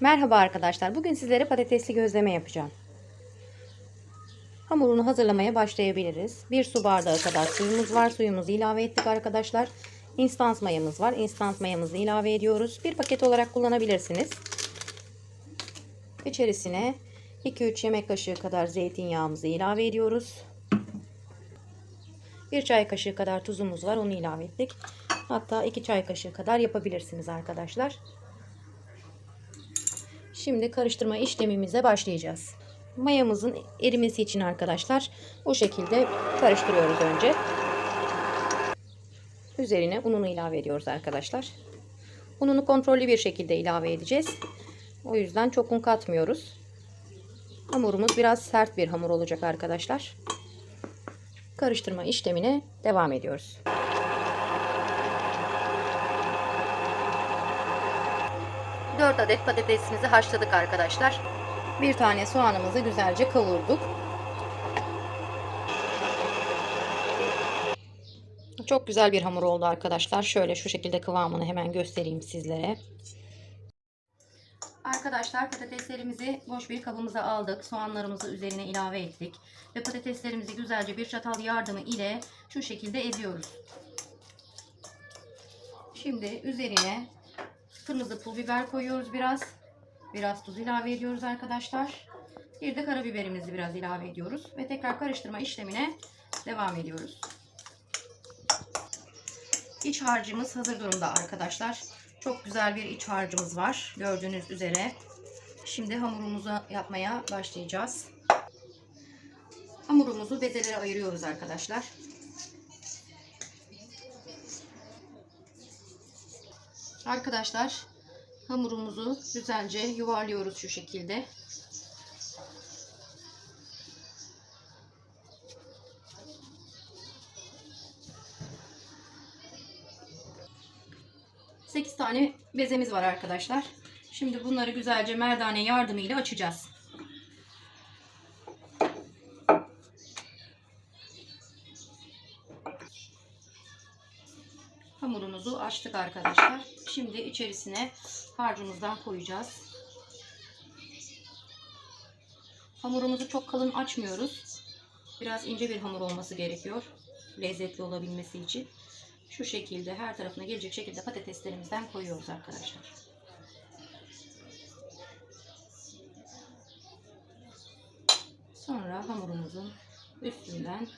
Merhaba arkadaşlar. Bugün sizlere patatesli gözleme yapacağım. Hamurunu hazırlamaya başlayabiliriz. Bir su bardağı kadar suyumuz var. Suyumuzu ilave ettik arkadaşlar. Instans mayamız var. Instans mayamızı ilave ediyoruz. Bir paket olarak kullanabilirsiniz. İçerisine 2-3 yemek kaşığı kadar zeytinyağımızı ilave ediyoruz. Bir çay kaşığı kadar tuzumuz var. Onu ilave ettik. Hatta 2 çay kaşığı kadar yapabilirsiniz arkadaşlar. Şimdi karıştırma işlemimize başlayacağız. Mayamızın erimesi için arkadaşlar bu şekilde karıştırıyoruz önce. Üzerine ununu ilave ediyoruz arkadaşlar. Ununu kontrollü bir şekilde ilave edeceğiz. O yüzden çok un katmıyoruz. Hamurumuz biraz sert bir hamur olacak arkadaşlar. Karıştırma işlemine devam ediyoruz. Dört adet patatesimizi haşladık arkadaşlar. Bir tane soğanımızı güzelce kavurduk. Çok güzel bir hamur oldu arkadaşlar. Şöyle şu şekilde kıvamını hemen göstereyim sizlere. Arkadaşlar patateslerimizi boş bir kabımıza aldık. Soğanlarımızı üzerine ilave ettik. Ve patateslerimizi güzelce bir çatal yardımı ile şu şekilde eziyoruz. Şimdi üzerine kırmızı pul biber koyuyoruz biraz. Biraz tuz ilave ediyoruz arkadaşlar. Bir de karabiberimizi biraz ilave ediyoruz. Ve tekrar karıştırma işlemine devam ediyoruz. İç harcımız hazır durumda arkadaşlar. Çok güzel bir iç harcımız var. Gördüğünüz üzere. Şimdi hamurumuzu yapmaya başlayacağız. Hamurumuzu bezelere ayırıyoruz arkadaşlar. Arkadaşlar hamurumuzu güzelce yuvarlıyoruz şu şekilde. Sekiz tane bezemiz var arkadaşlar. Şimdi bunları güzelce merdane yardımıyla açacağız. Hamurumuzu açtık arkadaşlar. Şimdi içerisine harcımızdan koyacağız. Hamurumuzu çok kalın açmıyoruz. Biraz ince bir hamur olması gerekiyor. Lezzetli olabilmesi için. Şu şekilde her tarafına gelecek şekilde patateslerimizden koyuyoruz arkadaşlar. Sonra hamurumuzun üstünden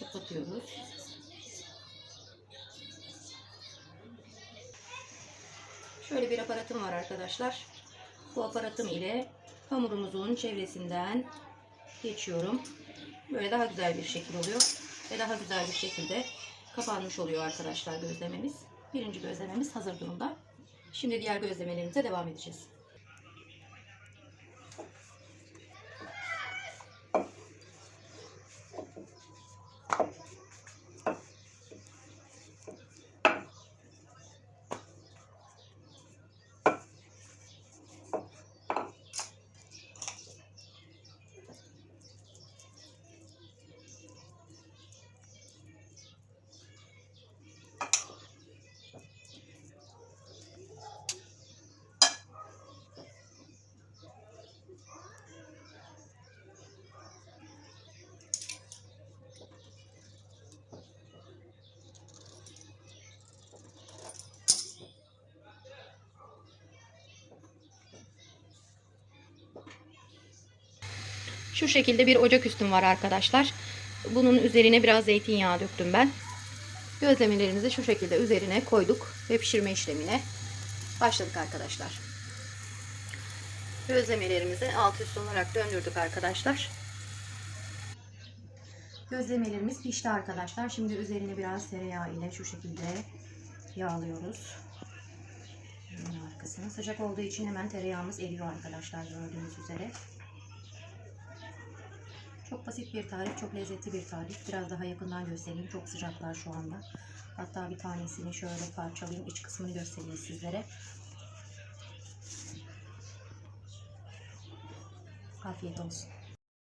kapatıyoruz. Şöyle bir aparatım var arkadaşlar. Bu aparatım ile hamurumuzun çevresinden geçiyorum. Böyle daha güzel bir şekil oluyor. Ve daha güzel bir şekilde kapanmış oluyor arkadaşlar gözlememiz. Birinci gözlememiz hazır durumda. Şimdi diğer gözlemelerimize devam edeceğiz. Şu şekilde bir ocak üstüm var arkadaşlar. Bunun üzerine biraz zeytinyağı döktüm ben. Gözlemelerimizi şu şekilde üzerine koyduk ve pişirme işlemine başladık arkadaşlar. Gözlemelerimizi alt üst olarak döndürdük arkadaşlar. Gözlemelerimiz pişti arkadaşlar. Şimdi üzerine biraz tereyağı ile şu şekilde yağlıyoruz. Hemen arkasına sıcak olduğu için hemen tereyağımız eriyor arkadaşlar gördüğünüz üzere. Çok basit bir tarif, çok lezzetli bir tarif. Biraz daha yakından göstereyim. Çok sıcaklar şu anda. Hatta bir tanesini şöyle parçalayayım. iç kısmını göstereyim sizlere. Afiyet olsun.